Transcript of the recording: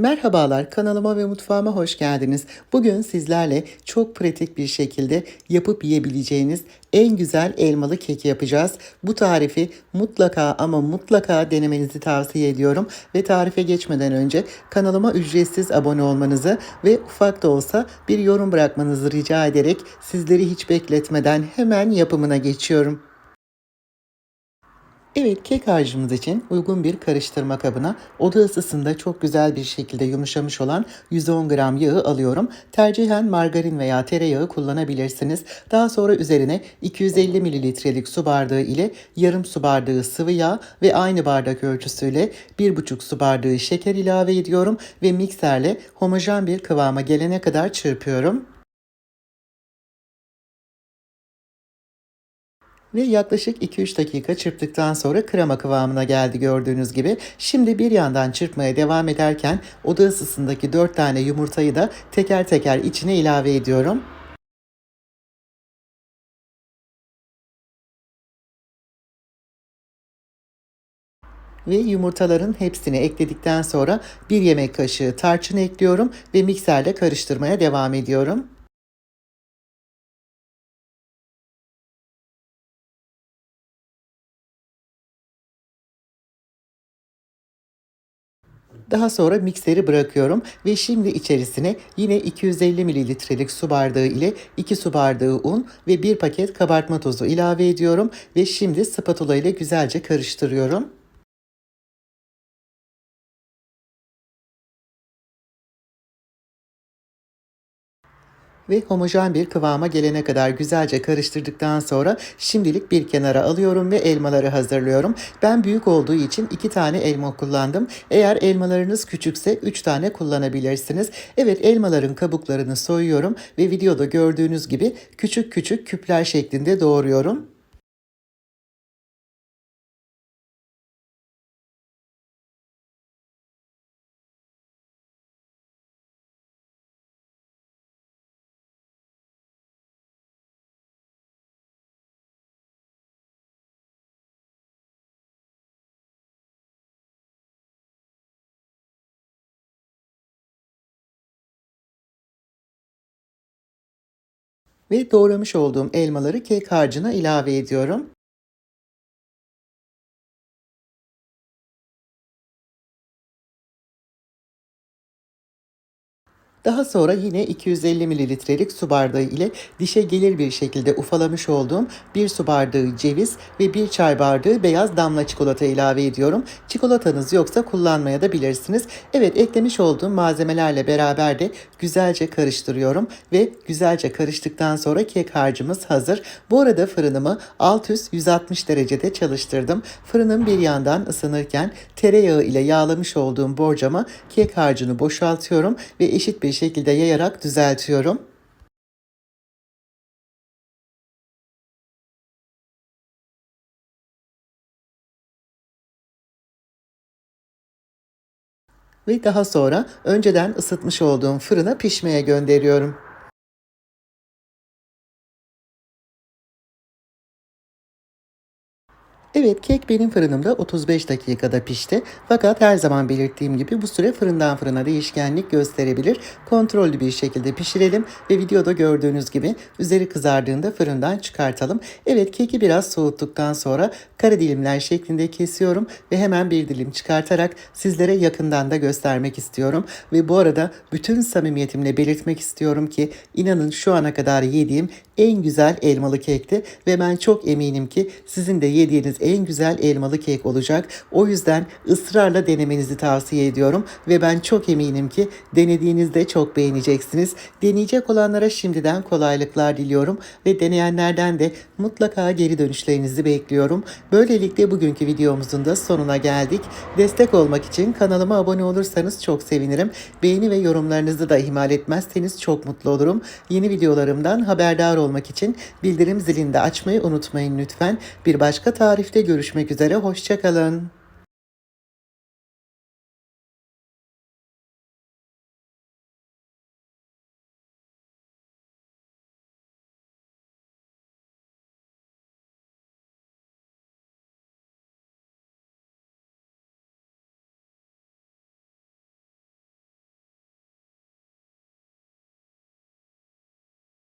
Merhabalar kanalıma ve mutfağıma hoş geldiniz. Bugün sizlerle çok pratik bir şekilde yapıp yiyebileceğiniz en güzel elmalı keki yapacağız. Bu tarifi mutlaka ama mutlaka denemenizi tavsiye ediyorum. Ve tarife geçmeden önce kanalıma ücretsiz abone olmanızı ve ufak da olsa bir yorum bırakmanızı rica ederek sizleri hiç bekletmeden hemen yapımına geçiyorum. Evet kek harcımız için uygun bir karıştırma kabına oda ısısında çok güzel bir şekilde yumuşamış olan 110 gram yağı alıyorum. Tercihen margarin veya tereyağı kullanabilirsiniz. Daha sonra üzerine 250 mililitrelik su bardağı ile yarım su bardağı sıvı yağ ve aynı bardak ölçüsüyle 1,5 su bardağı şeker ilave ediyorum ve mikserle homojen bir kıvama gelene kadar çırpıyorum. Ve yaklaşık 2-3 dakika çırptıktan sonra krema kıvamına geldi gördüğünüz gibi. Şimdi bir yandan çırpmaya devam ederken oda ısısındaki 4 tane yumurtayı da teker teker içine ilave ediyorum. Ve yumurtaların hepsini ekledikten sonra bir yemek kaşığı tarçın ekliyorum ve mikserle karıştırmaya devam ediyorum. Daha sonra mikseri bırakıyorum ve şimdi içerisine yine 250 mililitrelik su bardağı ile 2 su bardağı un ve 1 paket kabartma tozu ilave ediyorum ve şimdi spatula ile güzelce karıştırıyorum. Ve homojen bir kıvama gelene kadar güzelce karıştırdıktan sonra şimdilik bir kenara alıyorum ve elmaları hazırlıyorum. Ben büyük olduğu için iki tane elma kullandım. Eğer elmalarınız küçükse üç tane kullanabilirsiniz. Evet elmaların kabuklarını soyuyorum ve videoda gördüğünüz gibi küçük küçük küpler şeklinde doğruyorum. Ve doğramış olduğum elmaları kek harcına ilave ediyorum. Daha sonra yine 250 mililitrelik su bardağı ile dişe gelir bir şekilde ufalamış olduğum bir su bardağı ceviz ve bir çay bardağı beyaz damla çikolata ilave ediyorum. Çikolatanız yoksa kullanmaya da bilirsiniz. Evet eklemiş olduğum malzemelerle beraber de güzelce karıştırıyorum ve güzelce karıştıktan sonra kek harcımız hazır. Bu arada fırınımı alt üst 160 derecede çalıştırdım. Fırının bir yandan ısınırken tereyağı ile yağlamış olduğum borcama kek harcını boşaltıyorum ve eşit bir bir şekilde yayarak düzeltiyorum. Ve daha sonra önceden ısıtmış olduğum fırına pişmeye gönderiyorum. Evet kek benim fırınımda 35 dakikada pişti. Fakat her zaman belirttiğim gibi bu süre fırından fırına değişkenlik gösterebilir. Kontrollü bir şekilde pişirelim ve videoda gördüğünüz gibi üzeri kızardığında fırından çıkartalım. Evet keki biraz soğuttuktan sonra kare dilimler şeklinde kesiyorum ve hemen bir dilim çıkartarak sizlere yakından da göstermek istiyorum. Ve bu arada bütün samimiyetimle belirtmek istiyorum ki inanın şu ana kadar yediğim en güzel elmalı kekti ve ben çok eminim ki sizin de yediğiniz en güzel elmalı kek olacak. O yüzden ısrarla denemenizi tavsiye ediyorum ve ben çok eminim ki denediğinizde çok beğeneceksiniz. Deneyecek olanlara şimdiden kolaylıklar diliyorum ve deneyenlerden de mutlaka geri dönüşlerinizi bekliyorum. Böylelikle bugünkü videomuzun da sonuna geldik. Destek olmak için kanalıma abone olursanız çok sevinirim. Beğeni ve yorumlarınızı da ihmal etmezseniz çok mutlu olurum. Yeni videolarımdan haberdar olmak için bildirim zilini de açmayı unutmayın lütfen. Bir başka tarifte görüşmek üzere. Hoşçakalın.